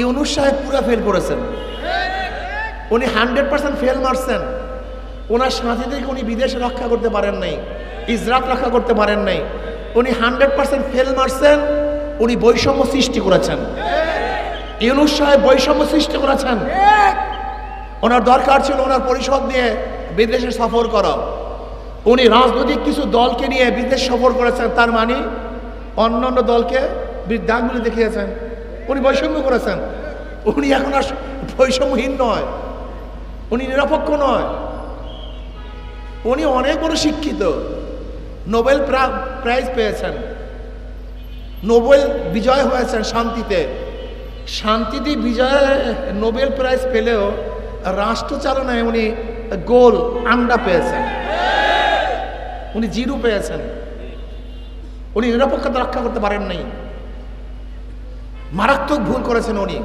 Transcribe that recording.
ইউনুস সাহেব পুরো ফেল করেছেন। উনি হান্ড্রেড পার্সেন্ট ফেল মারছেন। ওনার সাথীদেরকে উনি বিদেশে রক্ষা করতে পারেন নাই ইজরাত রক্ষা করতে পারেন নাই। উনি হান্ড্রেড পার্সেন্ট ফেল মারছেন, উনি বৈষম্য সৃষ্টি করেছেন। ইউনুস সাহেব বৈষম্য সৃষ্টি করেছেন। ওনার দরকার ছিল ওনার পরিষদ নিয়ে বিদেশে সফর করা। উনি রাজনৈতিক কিছু দলকে নিয়ে বিদেশ সফর করেছেন, তার মানে অন্য অন্য দলকে দাগগুলি দেখিয়েছেন। উনি বৈষম্য করেছেন। উনি এখন আর বৈষম্যহীন নয়। উনি নিরপেক্ষ নয়। উনি অনেক বড় শিক্ষিত। নোবেল প্রাইজ পেয়েছেন। নোবেল বিজয় হয়েছেন শান্তিতে। শান্তিতে বিজয়, নোবেল প্রাইজ পেলেও রাষ্ট্র চালনায় উনি গোল আন্ডা পেয়েছেন। উনি জিরো পেয়েছেন। উনি নিরপেক্ষতা রক্ষা করতে পারেন নাই। মারাত্মক ভুল করেছেন উনি।